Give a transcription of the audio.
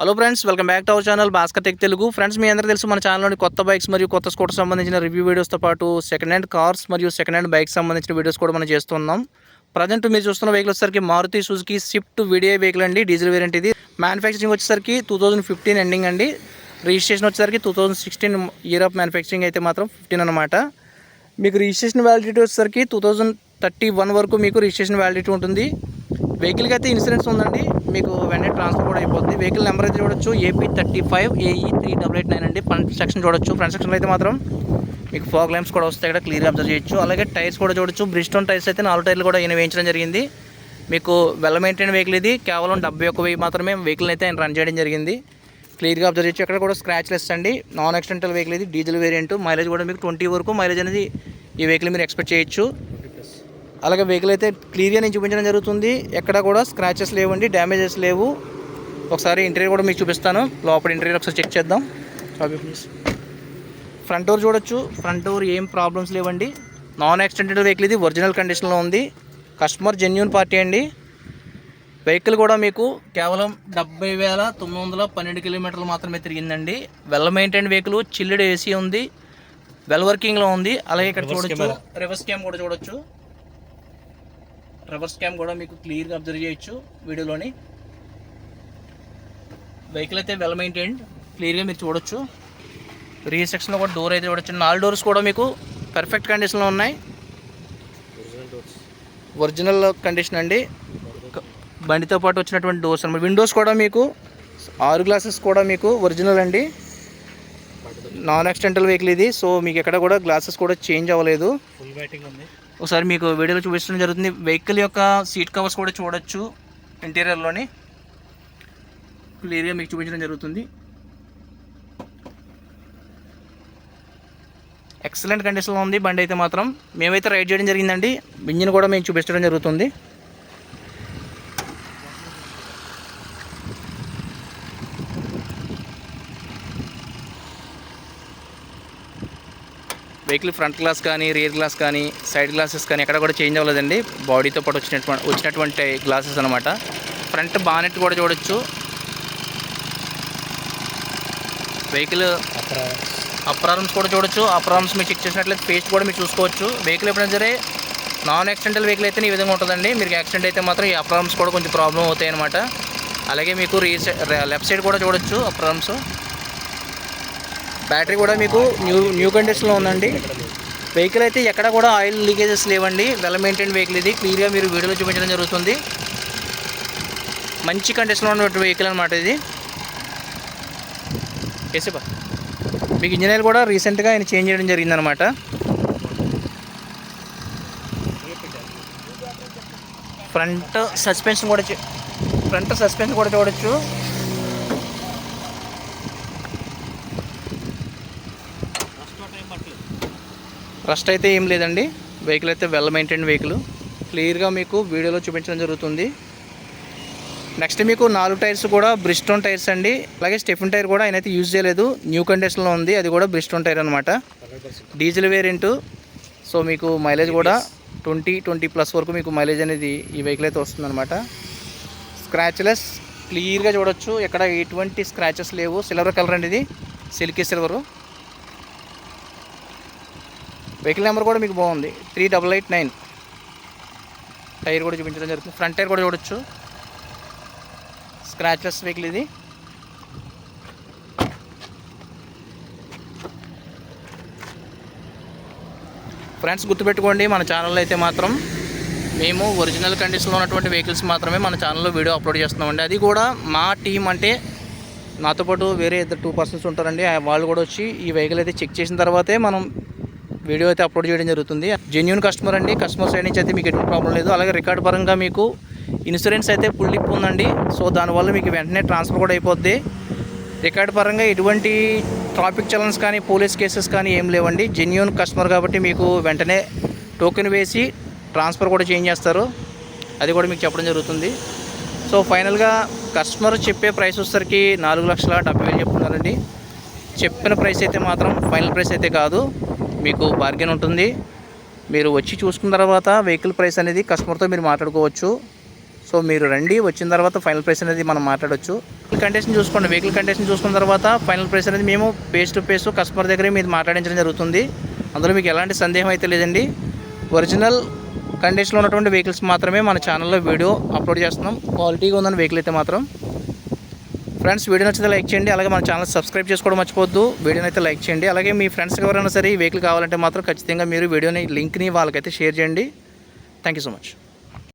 Hello friends welcome back to our channel Bhaskar tech Telugu friends మీ అందరూ తెలుసు మన ఛానల్లోని కొత్త బైక్స్ మరియు కొత్త స్కూటర్ సంబంధించిన రివ్యూ వీడియోస్తో పాటు సెకండ్ హ్యాండ్ కార్స్ మరియు సెకండ్ హ్యాండ్ బైక్స్ సంబంధించిన వీడియోస్ కూడా మనం చేస్తున్నాం. ప్రజెంట్ మీరు చూస్తున్న వెహికల్ వచ్చేసరికి Maruti Suzuki swift video vehicle అండి డీజిల్ వేరియంట్ ఇది. మ్యానుఫ్యాక్చరింగ్ వచ్చేసరికి టూ ఫిఫ్టీన్ ఎండింగ్ అండి. రిజిస్ట్రేషన్ వచ్చేసరికి two thousand sixteen year of manufacturing అయితే మాత్రం ఫిఫ్టీన్ అనమాట మీకు రిజిస్ట్రేషన్ వ్యాలిడిటీ వచ్చేసరికి టూ థౌజండ్ థర్టీ వన్ వరకు మీకు రిజిస్ట్రేషన్ వ్యాలిడిటీ ఉంటుంది. వెహికల్కి అయితే ఇన్సూరెన్స్ ఉందండి. మీకు వెంటనే ట్రాన్స్ఫర్ కూడా అయిపోతుంది. వెహికల్ నెంబర్ అయితే చూడొచ్చు. AP thirty five AE three double eight nine అండి. ఫ్రంట్ సెక్షన్ చూడొచ్చు. ఫ్రంట్ సెక్షన్లో అయితే మాత్రం మీకు ఫాగ్ ల్యాంప్స్ కూడా వస్తాయి ఇక్కడ క్లియర్గా అబ్జర్వ్ చేయొచ్చు. అలాగే టైర్స్ కూడా చూడొచ్చు. బ్రిస్టోన్ టైర్స్ అయితే నాలుగు టైర్లు కూడా ఈయన వేయించడం జరిగింది. మీకు వెల్ మెయింటైన్ వెహికల్ ఇది. కేవలం డెబ్బై ఒక్క వెయ్యి మాత్రమే వెహికల్ అయితే ఆయన రన్ చేయడం జరిగింది. క్లియర్గా అబ్జర్వ్ చేయొచ్చు. ఇక్కడ కూడా స్క్రాచ్ లెస్ అండి. నాన్ యాక్సిడెంటల్ వెహికల్ ఇది. డీజిల్ వేరియంట్ మైలేజ్ కూడా మీకు ట్వంటీ వరకు మైలేజ్ అనేది ఈ వెహికల్ మీరు ఎక్స్పెక్ట్ చేయొచ్చు. అలాగే వెహికల్ అయితే క్లియర్గా నేను చూపించడం జరుగుతుంది. ఎక్కడ కూడా స్క్రాచెస్ లేవండి డ్యామేజెస్ లేవు. ఒకసారి ఇంటీరియర్ కూడా మీకు చూపిస్తాను. లోపల ఇంటీరియర్ ఒకసారి చెక్ చేద్దాం. కాపీ ప్లీజ్ ఫ్రంట్ డోర్ చూడొచ్చు. ఫ్రంట్ డోర్ ఏం ప్రాబ్లమ్స్ లేవండి. నాన్ యాక్సిడెంటెడ్ వెహికల్ ఇది ఒరిజినల్ కండిషన్లో ఉంది. కస్టమర్ జెన్యున్ పార్టీ అండి. వెహికల్ కూడా మీకు కేవలం డెబ్బై వేల తొమ్మిది వందల పన్నెండు కిలోమీటర్లు మాత్రమే తిరిగిందండి. వెల్ మెయింటైన్ వెహికల్ చిల్లుడు ఏసీ ఉంది. వెల్ వర్కింగ్లో ఉంది. అలాగే ఇక్కడ చూడొచ్చు. రివర్స్ క్యామ్ కూడా చూడొచ్చు. రివర్స్ క్యామ్ కూడా మీకు క్లియర్గా అబ్జర్వ్ చేయొచ్చు వీడియోలోని. వెహికల్ అయితే వెల్ మెయింటైన్డ్ క్లియర్గా మీరు చూడొచ్చు. రీ సెక్షన్లో కూడా డోర్ అయితే చూడొచ్చు. నాలుగు డోర్స్ కూడా మీకు పర్ఫెక్ట్ కండిషన్లో ఉన్నాయి. ఒరిజినల్ కండిషన్ అండి. బండితో పాటు వచ్చినటువంటి డోర్స్ అన్నమాట. విండోస్ కూడా మీకు ఆరు గ్లాసెస్ కూడా మీకు ఒరిజినల్ అండి. నాన్ యాక్సిడెంటల్ వెహికల్ ఇది. సో మీకు ఎక్కడ కూడా గ్లాసెస్ కూడా చేంజ్ అవ్వలేదు. ఫుల్ బ్యాటింగ్ ఉంది. ఒకసారి మీకు వీడియోలో చూపించడం జరుగుతుంది. వెహికల్ యొక్క సీట్ కవర్స్ కూడా చూడొచ్చు ఇంటీరియర్లోని క్లియర్గా మీకు చూపించడం జరుగుతుంది. ఎక్సలెంట్ కండిషన్లో ఉంది బండి అయితే మాత్రం. మేమైతే రైడ్ చేయడం జరిగిందండి. ఇంజిన్ కూడా మేము చూపించడం జరుగుతుంది. వెహికల్ ఫ్రంట్ గ్లాస్ కానీ రియర్ గ్లాస్ కానీ సైడ్ గ్లాసెస్ కానీ ఎక్కడ కూడా చేంజ్ అవ్వలేదండి. బాడీతో పాటు వచ్చినటువంటి వచ్చినటువంటి గ్లాసెస్ అనమాట ఫ్రంట్ బానెట్ కూడా చూడొచ్చు. వెహికల్ అక్కడ కూడా చూడొచ్చు. అప్పర్ మీరు చెక్ చేసినట్లయితే పేస్ట్ కూడా మీరు చూసుకోవచ్చు. వెహికల్ ఎప్పుడైనా సరే నాన్ యాక్సిడెంటల్ వెహికల్ అయితే ఈ విధంగా ఉంటుందండి. మీరు యాక్సిడెంట్ అయితే మాత్రం ఈ అప్పర్ కూడా కొంచెం ప్రాబ్లం అవుతాయి అనమాట అలాగే మీకు రీ లెఫ్ట్ సైడ్ కూడా చూడొచ్చు అప్పర్ బ్యాటరీ కూడా మీకు న్యూ న్యూ కండిషన్లో ఉందండి. వెహికల్ అయితే ఎక్కడ కూడా ఆయిల్ లీకేజెస్ లేవండి. వెల్ మెయింటైన్ వెహికల్ ఇది. క్లియర్గా మీరు వీడియోలో చూపించడం జరుగుతుంది. మంచి కండిషన్లో ఉన్నటువంటి వెహికల్ అనమాట ఇది. కేసేపా మీకు ఇంజన్ ఆయిల్ కూడా రీసెంట్గా ఆయన చేంజ్ చేయడం జరిగిందనమాట ఫ్రంట్ సస్పెన్షన్ కూడా ఫ్రంట్ సస్పెన్షన్ కూడా చూడొచ్చు. రస్ట్ అయితే ఏం లేదండి. వెహికల్ అయితే వెల్ మెయింటైన్ వెహికల్ క్లియర్గా మీకు వీడియోలో చూపించడం జరుగుతుంది. నెక్స్ట్ మీకు నాలుగు టైర్స్ కూడా బ్రిస్టోన్ టైర్స్ అండి. అలాగే స్టెఫిన్ టైర్ కూడా ఆయనైతే అయితే యూజ్ చేయలేదు న్యూ కండిషన్లో ఉంది. అది కూడా బ్రిస్టోన్ టైర్ అనమాట డీజిల్ వేరియంట్ సో మీకు మైలేజ్ కూడా ట్వంటీ ట్వంటీ ప్లస్ వరకు మీకు మైలేజ్ అనేది ఈ వెహికల్ అయితే వస్తుందన్నమాట. స్క్రాచ్లెస్ క్లియర్గా చూడొచ్చు. ఎక్కడ ఎటువంటి స్క్రాచెస్ లేవు. సిల్వర్ కలర్ అండి ఇది. సిల్కీ సిల్వరు వెహికల్ నెంబర్ కూడా మీకు బాగుంది. Three double eight nine. Tyre కూడా చూపించడం జరుగుతుంది. ఫ్రంట్ టైర్ కూడా చూడొచ్చు. స్క్రాచ్లెస్ వెహికల్ ఇది. ఫ్రెండ్స్ గుర్తుపెట్టుకోండి మన ఛానల్లో అయితే మాత్రం మేము ఒరిజినల్ కండిషన్లో ఉన్నటువంటి వెహికల్స్ మాత్రమే మన ఛానల్లో వీడియో అప్లోడ్ చేస్తున్నామండి. అది కూడా మా టీం అంటే నాతో పాటు వేరే ఇద్దరు టూ పర్సన్స్ ఉంటారండి. వాళ్ళు కూడా వచ్చి ఈ వెహికల్ అయితే చెక్ చేసిన తర్వాతే మనం వీడియో అయితే అప్లోడ్ చేయడం జరుగుతుంది. జెన్యున్ కస్టమర్ అండి. కస్టమర్ సైడ్ నుంచి అయితే మీకు ఎటువంటి ప్రాబ్లం లేదు. అలాగే రికార్డ్ పరంగా మీకు ఇన్సూరెన్స్ అయితే ఫుల్ లిప్ ఉందండి సో దానివల్ల మీకు వెంటనే ట్రాన్స్ఫర్ కూడా అయిపోద్ది. రికార్డ్ పరంగా ఎటువంటి ట్రాఫిక్ చలన్స్ కానీ పోలీస్ కేసెస్ కానీ ఏం లేవండి. జెన్యున్ కస్టమర్ కాబట్టి మీకు వెంటనే టోకెన్ వేసి ట్రాన్స్ఫర్ కూడా చేంజ్ చేస్తారు. అది కూడా మీకు చెప్పడం జరుగుతుంది. సో ఫైనల్గా కస్టమర్ చెప్పే ప్రైస్ వచ్చేసరికి నాలుగు లక్షల డెబ్బై వేలు చెప్తున్నారండి. చెప్పిన ప్రైస్ అయితే మాత్రం ఫైనల్ ప్రైస్ అయితే కాదు. మీకు బార్గెన్ ఉంటుంది. మీరు వచ్చి చూసుకున్న తర్వాత వెహికల్ ప్రైస్ అనేది కస్టమర్తో మీరు మాట్లాడుకోవచ్చు. సో మీరు రండి వచ్చిన తర్వాత ఫైనల్ ప్రైస్ అనేది మనం మాట్లాడొచ్చు. కండిషన్ చూసుకోండి. వెహికల్ కండిషన్ చూసుకున్న తర్వాత ఫైనల్ ప్రైస్ అనేది మేము ఫేస్ టు ఫేస్ కస్టమర్ దగ్గరే మీరు మాట్లాడించడం జరుగుతుంది. అందులో మీకు ఎలాంటి సందేహం అయితే లేదండి. ఒరిజినల్ కండిషన్లో ఉన్నటువంటి వెహికల్స్ మాత్రమే మన ఛానల్లో వీడియో అప్లోడ్ చేస్తున్నాం. క్వాలిటీగా ఉందని వెహికల్ అయితే మాత్రం ఫ్రెండ్స్ వీడియో నచ్చితే లైక్ చేయండి. అలాగే మన ఛానల్ సబ్స్క్రైబ్ చేసుకోవడం మర్చిపోద్దు వీడియోని అయితే లైక్ చేయండి. అలాగే మీ ఫ్రెండ్స్ ఎవరైనా సరే ఈ వెహికల్ కావాలంటే మాత్రం ఖచ్చితంగా మీరు వీడియోని లింక్ని వాళ్ళకైతే షేర్ చేయండి. Thank you so much.